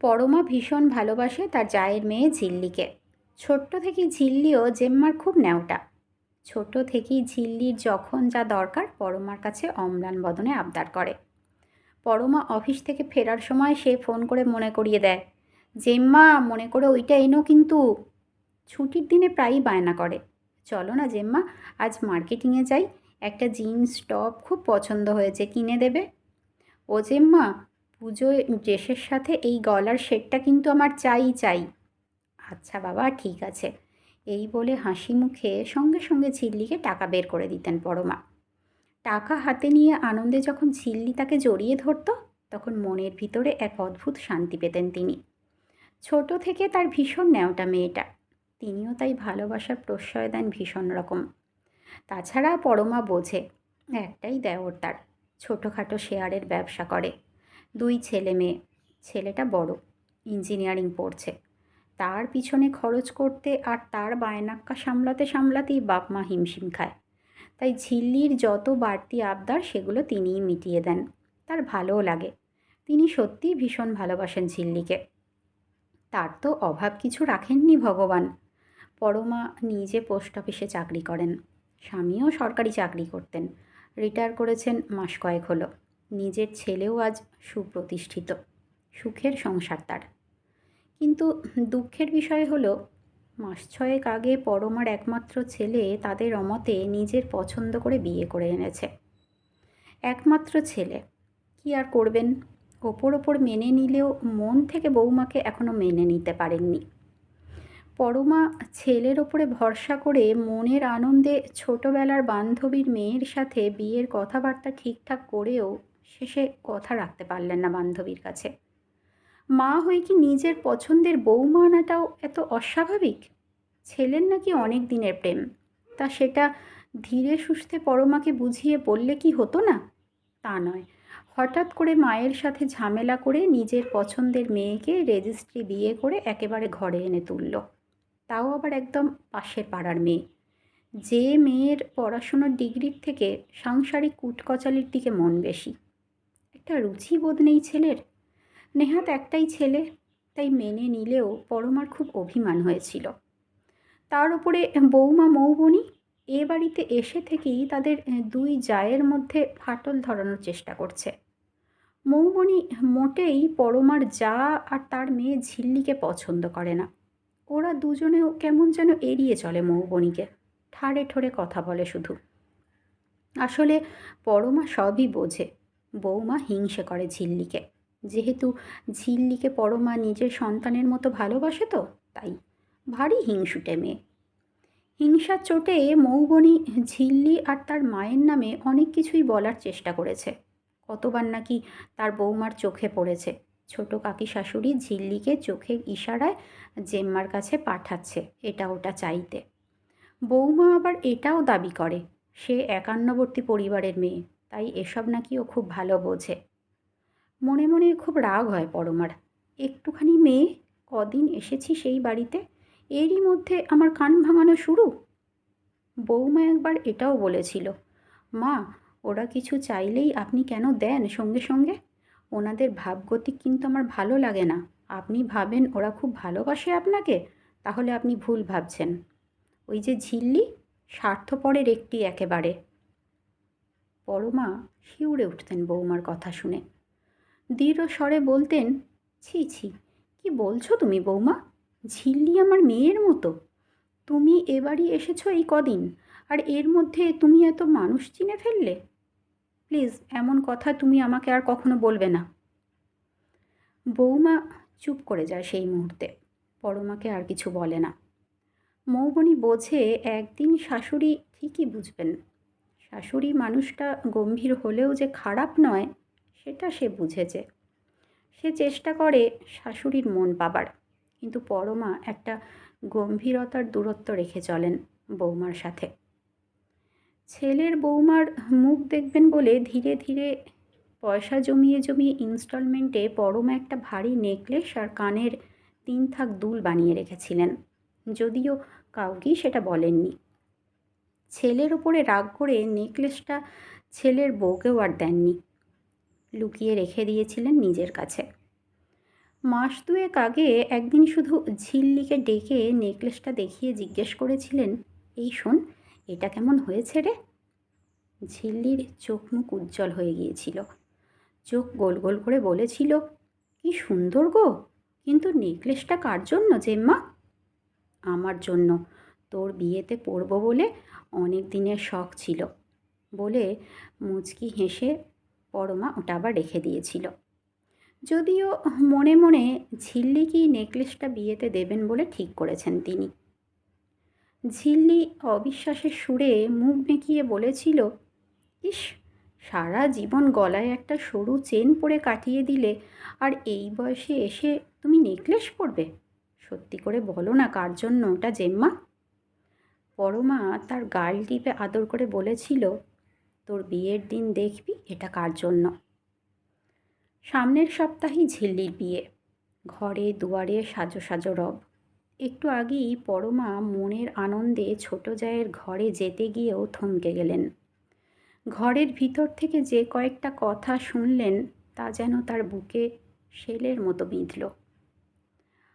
পরমা ভীষণ ভালোবাসে তার জায়ের মেয়ে ঝিল্লিকে। ছোট্ট থেকেই ঝিল্লিও জেম্মার খুব ন্যাওটা। ছোট থেকেই ঝিল্লির যখন যা দরকার পরমার কাছে অম্লান বদনে আবদার করে। পরমা অফিস থেকে ফেরার সময় সে ফোন করে মনে করিয়ে দেয়, জেম্মা, মনে করে ওইটা এনো কিন্তু। ছুটির দিনে প্রায়ই বায়না করে, চলো না জেম্মা, আজ মার্কেটিংয়ে যাই, একটা জিন্স টপ খুব পছন্দ হয়েছে, কিনে দেবে? ও জেম্মা পুজোয় ড্রেসের সাথে এই গলার সেটটা কিন্তু আমার চাই চাই। আচ্ছা বাবা, ঠিক আছে। এই বলে হাসি মুখে সঙ্গে সঙ্গে ঝিল্লিকে টাকা বের করে দিতেন পরমা। টাকা হাতে নিয়ে আনন্দে যখন ঝিল্লি তাকে জড়িয়ে ধরতো, তখন মনের ভিতরে এক অদ্ভুত শান্তি পেতেন তিনি। ছোট থেকে তার ভীষণ ন্যাওটা মেয়েটা। তিনিও তাই ভালোবাসার প্রশ্রয় দেন ভীষণ রকম। তাছাড়া পরমা বোঝে, একটাই দেওর তার, ছোটোখাটো শেয়ারের ব্যবসা করে। দুই ছেলে মেয়ে। ছেলেটা বড়, ইঞ্জিনিয়ারিং পড়ছে। তার পিছনে খরচ করতে আর তার বায়নাক্কা সামলাতে সামলাতেই বাপ মা হিমশিম খায়। তাই ঝিল্লির যত বাড়তি আবদার সেগুলো তিনিই মিটিয়ে দেন। তার ভালোও লাগে। তিনি সত্যিই ভীষণ ভালোবাসেন ঝিল্লিকে। তার তো অভাব কিছু রাখেননি ভগবান। পরমা নিজে পোস্ট অফিসে চাকরি করেন। স্বামীও সরকারি চাকরি করতেন। রিটায়ার করেছেন মাস কয়েক হলো। নিজের ছেলেও আজ সুপ্রতিষ্ঠিত, সুখের সংসার তার। কিন্তু দুঃখের বিষয় হলো, মাস ছয়েক আগে পরমার একমাত্র ছেলে তাদের অমতে নিজের পছন্দ করে বিয়ে করে এনেছে। একমাত্র ছেলে, কি আর করবেন? ওপর ওপর মেনে নিলেও মন থেকে বৌমাকে এখনও মেনে নিতে পারেননি। পরমা ছেলের ওপরে ভরসা করে মনের আনন্দে ছোটবেলার বান্ধবীর মেয়ের সাথে বিয়ের কথাবার্তা ঠিকঠাক করেও শেষে কথা রাখতে পারলেন না বান্ধবীর কাছে। মা হয়ে কি নিজের পছন্দের বৌমা আনাটাও এত অস্বাভাবিক? ছেলের নাকি অনেক দিনের প্রেম। তা সেটা ধীরে সুস্থে পরমাকে বুঝিয়ে বললে কি হতো না? তা নয়। হঠাৎ করে মায়ের সাথে ঝামেলা করে নিজের পছন্দের মেয়েকে রেজিস্ট্রি বিয়ে করে একেবারে ঘরে এনে তুলল। তাও আবার একদম পাশের পাড়ার মেয়ে। যে মেয়ের পড়াশুনোর ডিগ্রির থেকে সাংসারিক কুটকচালির দিকে মন বেশি। একটা রুচিবোধ নেই ছেলের। নেহাত একটাই ছেলে, তাই মেনে নিলেও পরমার খুব অভিমান হয়েছিল। তার উপরে বৌমা মৌবনি, এ বাড়িতে এসে থেকেই তাদের দুই জায়ের মধ্যে ফাটল ধরানোর চেষ্টা করছে। মৌবনি মোটেই পরমার যা আর তার মেয়ে ঝিল্লিকে পছন্দ করে না। ওরা দুজনেও কেমন যেন এড়িয়ে চলে মৌবনিকে। ঠাড়ে ঠোড়ে কথা বলে শুধু। আসলে পরমা সবই বোঝে। বৌমা হিংসে করে ঝিল্লিকে। যেহেতু ঝিল্লিকে পরমা নিজের সন্তানের মতো ভালোবাসে তো, তাই ভারী হিংসুটে মেয়ে। হিংসার চোটে মৌবনি, ঝিল্লি আর তার মায়ের নামে অনেক কিছুই বলার চেষ্টা করেছে। কতবার নাকি তার বৌমার চোখে পড়েছে। ছোট কাকি শাশুড়ি ঝিল্লিকে চোখের ইশারায় জেম্মার কাছে পাঠাচ্ছে, এটা ওটা চাইতে। বৌমা আবার এটাও দাবি করে, সে একান্নবর্তী পরিবারের মেয়ে। তাই এসব নাকি ও খুব ভালো বোঝে। মনে মনে খুব রাগ হয় পরমার। একটুখানি মেয়ে, কদিন এসেছি সেই বাড়িতে, এরই মধ্যে আমার কান ভাঙানো শুরু? বৌমা একবার এটাও বলেছিল, মা, ওরা কিছু চাইলেই আপনি কেন দেন সঙ্গে সঙ্গে? ওনাদের ভাবগতিক কিন্তু আমার ভালো লাগে না। আপনি ভাবেন ওরা খুব ভালোবাসে আপনাকে, তাহলে আপনি ভুল ভাবছেন। ওই যে ঝিল্লি, স্বার্থপরের একটি একেবারে। পরমা শিউরে উঠতেন বৌমার কথা শুনে। দৃঢ় স্বরে বলতেন, ছি ছি, কি বলছো তুমি বৌমা? ঝিল্লি আমার মেয়ের মতো। তুমি এবারই এসেছ এই কদিন, আর এর মধ্যে তুমি এত মানুষ চিনে ফেললে? প্লিজ, এমন কথা তুমি আমাকে আর কখনো বলবে না। বৌমা চুপ করে যায় সেই মুহূর্তে। পরমাকে আর কিছু বলে না। মৌবনি বোঝে একদিন শাশুড়ি ঠিকই বুঝবেন শাশুড়ি মানুষটা গম্ভীর হলেও যে খারাপ নয়, সেটা সে বুঝেছে। সে চেষ্টা করে শাশুড়ির মন পাবার, কিন্তু পরমা একটা গম্ভীরতার দূরত্ব রেখে চলেন বৌমার সাথে। ছেলের বৌমার মুখ দেখবেন বলে ধীরে ধীরে পয়সা জমিয়ে জমিয়ে ইনস্টলমেন্টে পরমা একটা ভারী নেকলেস আর কানের তিন থাক দুল বানিয়ে রেখেছিলেন, যদিও কাউকেই সেটা বলেননি। ছেলের ওপরে রাগ করে নেকলেসটা ছেলের বউকেও আর দেননি। লুকিয়ে রেখে দিয়েছিলেন নিজের কাছে। মাস দুয়েক আগে একদিন শুধু ঝিল্লিকে ডেকে নেকলেসটা দেখিয়ে জিজ্ঞেস করেছিলেন, এই শোন, এটা কেমন হয়েছে রে? ঝিল্লির চোখ মুখ উজ্জ্বল হয়ে গিয়েছিল। চোখ গোল গোল করে বলেছিল, কি সুন্দর গো, কিন্তু নেকলেসটা কার জন্য জেম্মা আমার জন্য তোর বিয়েতে পরবো বলে অনেক দিনের শখ ছিল। বলে মুচকি হেসে পরমা ওটা আবার রেখে দিয়েছিল। যদিও মনে মনে ঝিল্লি কি নেকলেসটা বিয়েতে দেবেন বলে ঠিক করেছেন তিনি। ঝিল্লি অবিশ্বাসের সুরে মুখ বেঁকিয়ে বলেছিল, ইস, সারা জীবন গলায় একটা সরু চেন পরে কাটিয়ে দিলে আর এই বয়সে এসে তুমি নেকলেস পরবে? সত্যি করে বলো না কার জন্য ওটা জেম্মা? পরমা তার গাল টিপে আদর করে বলেছিল, তোর বিয়ের দিন দেখবি এটা কার জন্য? সামনের সপ্তাহেই ঝিল্লির বিয়ে। ঘরে, দুয়ারে সাজো সাজো রব। একটু আগেই পরমা মনের আনন্দে ছোট জায়ের ঘরে যেতে গিয়েও থমকে গেলেন। ঘরের ভিতর থেকে যে কয়েকটা কথা শুনলেন, তা যেন তার বুকে শেলের মতো বিঁধল।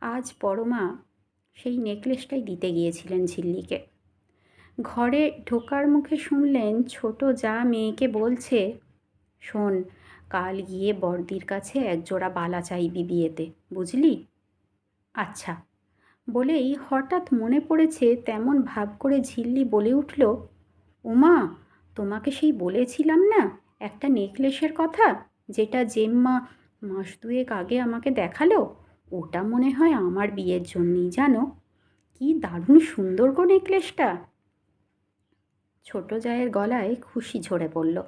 আজ পরমা সেই নেকলেসটাই দিতে গিয়েছিলেন ঝিল্লিকে। ঘরে ঢোকার মুখে শুনলেন ছোট যা মেয়েকে বলছে, শোন, কাল গিয়ে বর্দির কাছে একজোড়া বালা চাইবি বিয়েতে, বুঝলি? আচ্ছা। বলেই হঠাৎ মনে পড়েছে তেমন ভাব করে ঝিল্লি বলে উঠল উমা তোমাকে সেই বলেছিলাম না, একটা নেকলেসের কথা, যেটা জেম্মা মাস দুয়েক আগে আমাকে দেখাল? ওটা মনে হয় আমার বিয়ের জন্যই, জানো? কি দারুণ সুন্দর গো নেকলেসটা। ছোট জায়ের গলায় খুশি ঝরে পড়ল।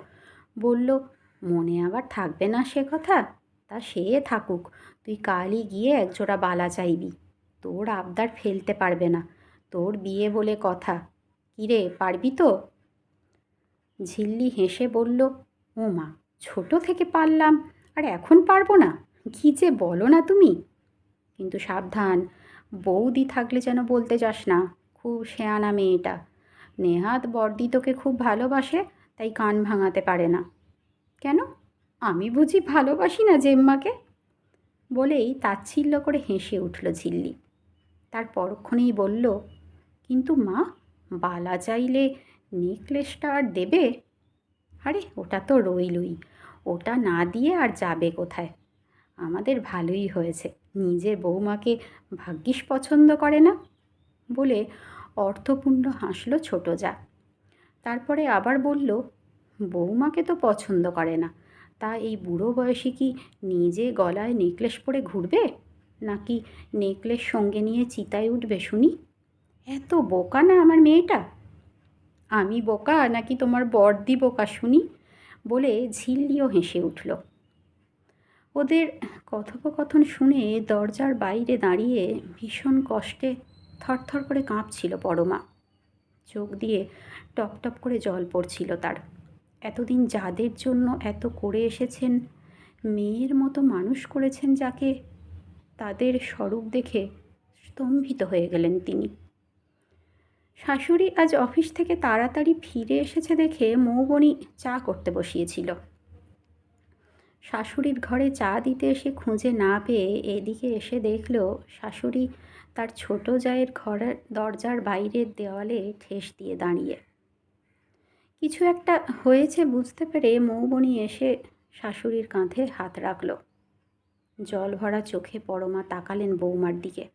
বলল, মনে আবার থাকবে না সে কথা? তা সে থাকুক। তুই কালই গিয়ে একজোড়া বালা চাইবি। তোর আবদার ফেলতে পারবে না। তোর বিয়ে বলে কথা। কিরে, পারবি তো? ঝিল্লি হেসে বলল, ও মা, ছোট থেকে পারলাম, আর এখন পারব না? কী যে বলো না তুমি? কিন্তু সাবধান, বৌদি থাকলে যেন বলতে যাস না। খুব শেয়ানা মেয়েটা। নেহাত বর্দি তোকে খুব ভালোবাসে, তাই কান ভাঙাতে পারে না। কেন? আমি বুঝি ভালোবাসি না জেম্মাকে? বলেই তাচ্ছিল্য করে হেসে উঠল ঝিল্লি। তার পরক্ষণেই বলল, কিন্তু মা, বালা চাইলে নেকলেসটা আর দেবে? আরে, ওটা তো রইলই, ওটা না দিয়ে আর যাবে কোথায়? আমাদের ভালোই হয়েছে, নিজের বৌমাকে ভাগ্যিস পছন্দ করে না? বলে অর্থপূর্ণ হাসল ছোট যা। তারপরে আবার বলল বৌমাকে তো পছন্দ করে না। তা এই বুড়ো বয়সে কি নিজে গলায় নেকলেস পরে ঘুরবে? নাকি নেকলেস সঙ্গে নিয়ে চিতায় উঠবে শুনি? এত বোকা না আমার মেয়েটা? আমি বোকা নাকি তোমার বর্দি বোকা শুনি? বলে ঝিল্লিও হেসে উঠল। ওদের কথোপকথন শুনে দরজার বাইরে দাঁড়িয়ে ভীষণ কষ্টে থরথর করে কাঁপছিল পরমা। চোখ দিয়ে টপ টপ করে জল পড়ছিল তার। এতদিন যাদের জন্য এত করে এসেছেন, মেয়ের মতো মানুষ করেছেন যাকে, তাদের স্বরূপ দেখে স্তম্ভিত হয়ে গেলেন তিনি। শাশুড়ি আজ অফিস থেকে তাড়াতাড়ি ফিরে এসেছে দেখে মৌবনি চা করতে বসিয়েছিল। শাশুড়ির ঘরে চা দিতে এসে খুঁজে না পেয়ে এদিকে এসে দেখল শাশুড়ি তার ছোট জায়ের ঘরের দরজার বাইরের দেওয়ালে ঠেস দিয়ে দাঁড়িয়ে। কিছু একটা হয়েছে বুঝতে পেরে মৌবনি এসে শাশুড়ির কাঁধে হাত রাখল। জল ভরা চোখে পরমা তাকালেন বৌমার দিকে।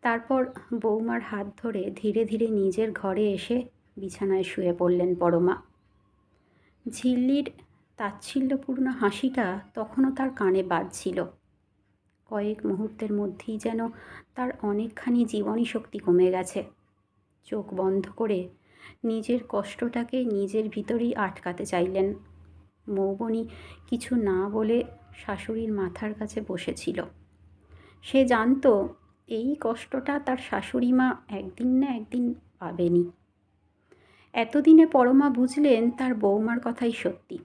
তারপর বৌমার হাত ধরে ধীরে ধীরে নিজের ঘরে এসে বিছানায় শুয়ে পড়লেন পরমা। ঝিল্লির তাচ্ছিল্যপূর্ণ হাসিটা তখনও তার কানে বাজছিল। কয়েক মুহূর্তের মধ্যেই যেন তার অনেকখানি জীবনী শক্তি কমে গেছে। চোখ বন্ধ করে নিজের কষ্টটাকে নিজের ভিতরেই আটকাতে চাইলেন। মৌবনি কিছু না বলে শাশুড়ির মাথার কাছে বসেছিল। সে জানতো এই কষ্টটা তার শাশুড়ি মা একদিন না একদিন পাবেনি। এতদিনে পরমা বুঝলেন তার বৌমার কথাই সত্যি।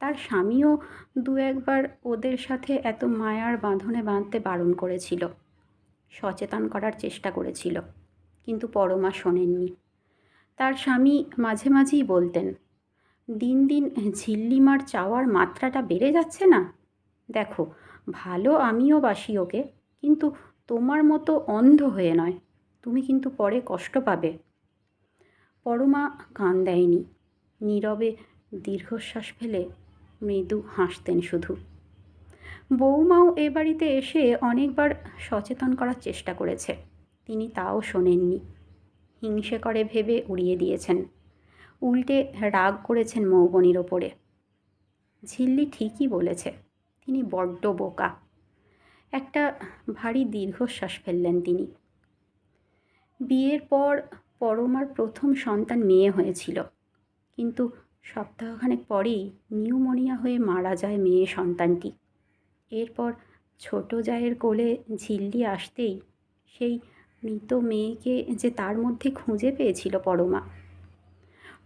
তার স্বামীও দু একবার ওদের সাথে এত মায়ার বাঁধনে বাঁধতে বারণ করেছিল। সচেতন করার চেষ্টা করেছিল, কিন্তু পরমা শোনেননি। তার স্বামী মাঝে মাঝেই বলতেন, দিন দিন ঝিল্লিমার চাওয়ার মাত্রাটা বেড়ে যাচ্ছে না? দেখো, ভালো আমিও বাসি ওকে, কিন্তু তোমার মতো অন্ধ হয়ে নয়, তুমি কিন্তু পরে কষ্ট পাবে পরমা কান দেয়নি। নীরবে দীর্ঘশ্বাস ফেলে মৃদু হাসতেন শুধু। বৌমাও এ বাড়িতে এসে অনেকবার সচেতন করার চেষ্টা করেছে। তিনি তাও শোনেননি। হিংসে করে ভেবে উড়িয়ে দিয়েছেন। উল্টে রাগ করেছেন মৌবনির ওপরে। ঝিল্লি ঠিকই বলেছে, তিনি বড্ড বোকা। একটা ভারী দীর্ঘশ্বাস ফেললেন তিনি। বিয়ের পর পরমার প্রথম সন্তান মেয়ে হয়েছিল। কিন্তু সপ্তাহখানেক পরেই নিউমোনিয়া হয়ে মারা যায় মেয়ে সন্তানটি। এরপর ছোট জায়ের কোলে ঝিল্লি আসতেই সেই মৃত মেয়েকে যে তার মধ্যে খুঁজে পেয়েছিল পরমা।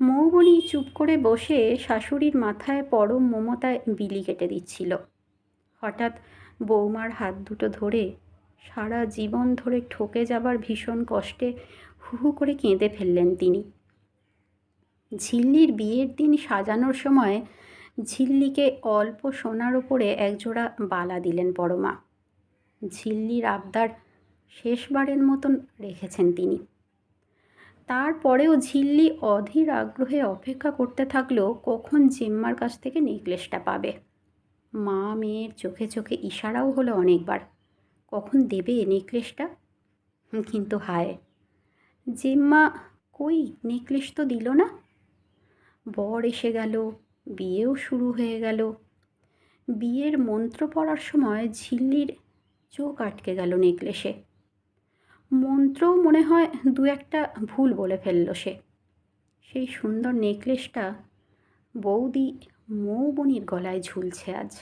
মৌবনি চুপ করে বসে শাশুড়ির মাথায় পরম মমতায় বিলি কেটে দিচ্ছিল। হঠাৎ বৌমার হাত দুটো ধরে সারা জীবন ধরে ঠকে যাবার ভীষণ কষ্টে হু হু করে কেঁদে ফেললেন তিনি। ঝিল্লির বিয়ের দিন সাজানোর সময় ঝিল্লিকে অল্প সোনার ওপরে একজোড়া বালা দিলেন পরমা ঝিল্লির আবদার শেষবারের মতন রেখেছেন তিনি। তারপরেও ঝিল্লি অধীর আগ্রহে অপেক্ষা করতে থাকলেও কখন জেম্মার কাছ থেকে নেকলেসটা পাবে? মা মেয়ের চোখে চোখে ইশারাও হলো অনেকবার। কখন দেবে নেকলেসটা? কিন্তু হায়, জেম্মা কই নেকলেস তো দিল না? বর এসে গেল, বিয়েও শুরু হয়ে গেল। বিয়ের মন্ত্র পড়ার সময় ঝিল্লির চোখ আটকে গেল নেকলেসে। মন্ত্রও মনে হয় দু একটা ভুল বলে ফেলল সে। সেই সুন্দর নেকলেসটা বৌদি মৌবনির গলায় ঝুলছে আজ।